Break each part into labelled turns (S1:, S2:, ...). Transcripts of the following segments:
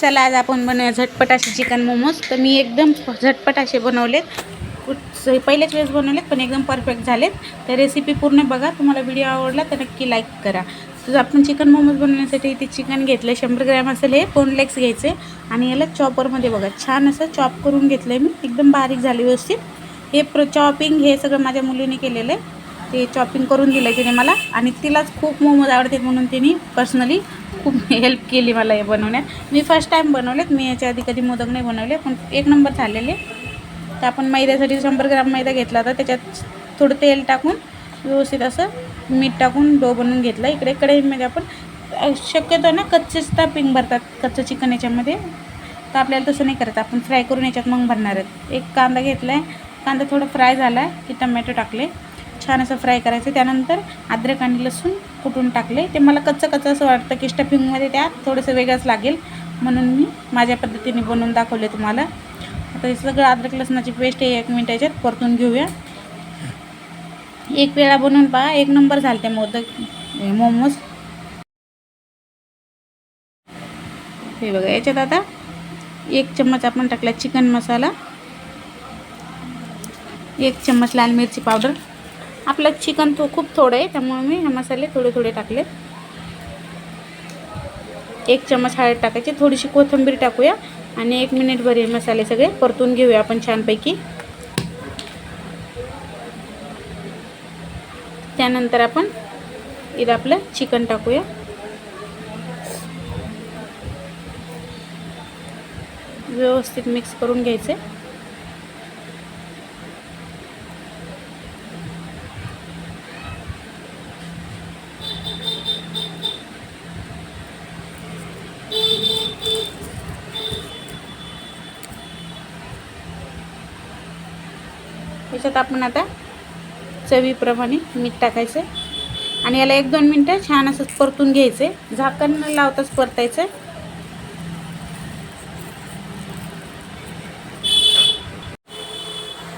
S1: चला आज आपण बनवूया झटपट असे चिकन मोमोज. तर मी एकदम झटपट असे बनवलेत. कुठ- पहिलेच वेळेस बनवलेत पण एकदम परफेक्ट झालेत. तर रेसिपी पूर्ण बघा. तुम्हाला व्हिडिओ आवडला तर नक्की लाईक करा. तर आपण चिकन मोमोज बनवण्यासाठी इथे चिकन घेतलं शंभर ग्रॅम असेल हे बोनलेग्स घ्यायचे. आणि याला चॉपरमध्ये बघा छान असं चॉप करून घेतलं आहे मी. एकदम बारीक झाले व्यवस्थित. हे प्र चॉपिंग हे सगळं माझ्या मुलीने केलेलं आहे. ते चॉपिंग करून दिलं तिने मला. आणि तिलाच खूप मोमोज आवडतात म्हणून तिने पर्सनली खूप हेल्प केली मला हे बनवण्यात. मी फर्स्ट टाईम बनवलेत. मी याच्या आधी कधी मोदक नाही बनवले पण एक नंबर झालेले. तर आपण मैद्यासाठी शंभर ग्राम मैदा घेतला होता. त्याच्यात थोडं तेल टाकून व्यवस्थित असं मीठ टाकून डो बनवून घेतला. इकडे कढईमध्ये आपण शक्यतो ना कच्चेच तापिंग भरतात कच्चं चिकन याच्यामध्ये. तर आपल्याला तसं नाही करत. आपण फ्राय करून याच्यात मग भरणार आहेत. एक कांदा घेतला आहे कांदा थोडा फ्राय झाला आहे की टमॅटो टाकले. छान असं फ्राय करायचं. त्यानंतर अद्रक आणि लसूण कुटून टाकले. ते मला कच्चं कच्चं असं वाटतं की स्टफिंगमध्ये त्या थोडंसं वेगळंच लागेल. म्हणून मी माझ्या पद्धतीने बनवून दाखवले तुम्हाला. आता हे सगळं अद्रक लसणाची पेस्ट आहे एक मिनिट याच्यात परतून घेऊया. एक वेळा बनवून पहा. एक नंबर झाले ते मोदक मोमोज. हे बघा याच्यात आता एक चम्मच आपण टाकला चिकन मसाला. एक चम्मच लाल मिरची पावडर. आपलं चिकन तो खूप थोडं आहे त्यामुळे मी हे मसाले थोडे थोडे टाकले. एक चमच हळद टाकायची थोडीशी कोथिंबीर टाकूया आणि एक मिनिटभर हे मसाले सगळे परतून घेऊया आपण छानपैकी. त्यानंतर आपण इथं आपलं चिकन टाकूया. व्यवस्थित मिक्स करून घ्यायचे. याच्यात आपण आता चवीप्रमाणे मीठ टाकायचं. आणि याला एक दोन मिनटं छान असं परतून घ्यायचे. झाकण न लावताच परतायचं.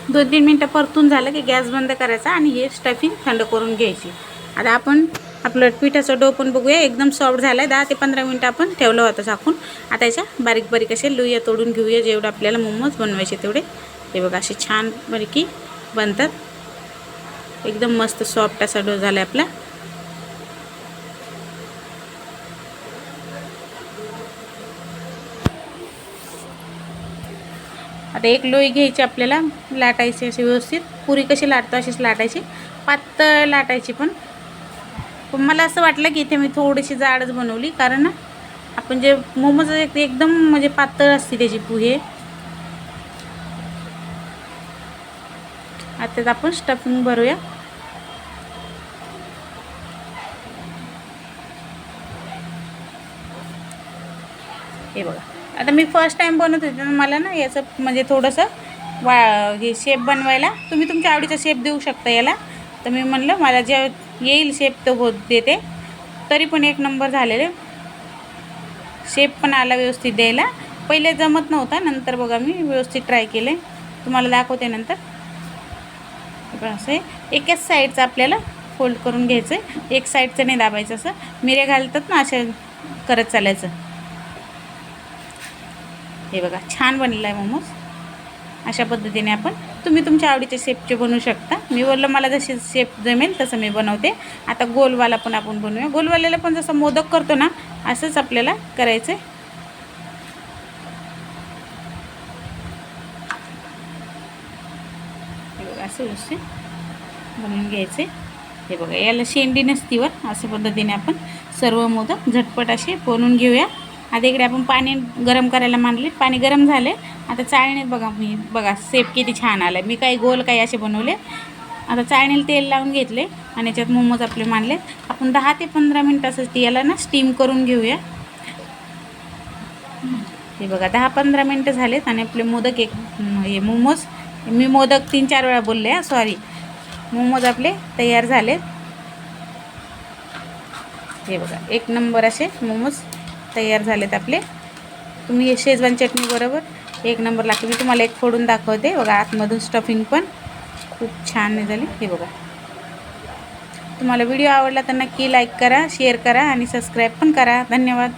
S1: दोन तीन मिनटं परतून झालं की गॅस बंद करायचा आणि हे स्टफिंग थंड करून घ्यायची. आता आपण आपलं पिठाचं डो पण बघूया. एकदम सॉफ्ट झालं आहे दहा ते पंधरा मिनटं आपण ठेवलं होतं झाकून. आता याच्या बारीक बारीक असे लुया तोडून घेऊया. जेवढं आपल्याला मोमोज बनवायचे तेवढे. हे बघा असे छान बरकी बनतात. एकदम मस्त सॉफ्ट असा डो झाला आहे आपला. आता एक लोई घ्यायची आपल्याला लाटायची अशी व्यवस्थित. पुरी कशी लाटतो अशीच लाटायची. पातळ लाटायची पण. पण मला असं वाटलं की इथे मी थोडीशी जाडच बनवली कारण आपण जे मोमोज एकदम म्हणजे पातळ असते त्याची पुहे आता आपण स्टफिंग भरूया. हे बघा. आता मी फर्स्ट टाईम बनवत होते तर मला ना याचं म्हणजे थोडंसं वा हे शेप बनवायला तुम्ही तुमच्या आवडीचा शेप देऊ शकता याला. तर मी म्हणलं मला जे येईल शेप तो हो देते. तरी पण एक नंबर झालेले. शेप पण आला व्यवस्थित द्यायला. पहिले जमत नव्हता नंतर बघा मी व्यवस्थित ट्राय केले. तुम्हाला दाखवते नंतर. असं एकाच साईडचं आपल्याला फोल्ड करून घ्यायचं आहे एक साईडचं नाही दाबायचं असं. मिरे घालतात ना असे करत चालायचं. हे बघा छान बनलेला आहे मोमोज. अशा पद्धतीने आपण तुम्ही तुमच्या आवडीचे शेपचे बनवू शकता. मी बोललं मला जसे शेप जमेल तसं मी बनवते. आता गोलवाला पण आपण बनवूया. गोलवाल्याला पण जसं मोदक करतो ना असंच आपल्याला करायचं आहे बघा असं व्यवस्थित बनवून घ्यायचे. हे बघा याला शेंडी नसतीवर अशा पद्धतीने आपण सर्व मोदक झटपट असे बनवून घेऊया. आता इकडे आपण पाणी गरम करायला मांडले. पाणी गरम झाले. आता चाळणीत बघा मी बघा सेप किती छान आला मी काही गोल काही असे बनवले. आता चाळणीला तेल लावून घेतले आणि याच्यात मोमोज आपले मांडले आपण दहा ते पंधरा मिनटासाठी याला ना स्टीम करून घेऊया. हे बघा दहा पंधरा मिनटं झालेत आणि आपले मोदक एक हे मोमोज मी मोदक तीन चार वेळा बोलले हां सॉरी मोमोज आपले तयार झालेत. हे बघा एक नंबर असे मोमोज तयार झालेत आपले. तुम्ही हे शेजवान चटणी बरोबर एक नंबर लागते. मी तुम्हाला एक फोडून दाखवते. बघा आतमधून स्टफिंग पण खूप छान झाली. हे बघा. तुम्हाला व्हिडिओ आवडला तर नक्की लाईक करा शेअर करा आणि सबस्क्राईब पण करा. धन्यवाद.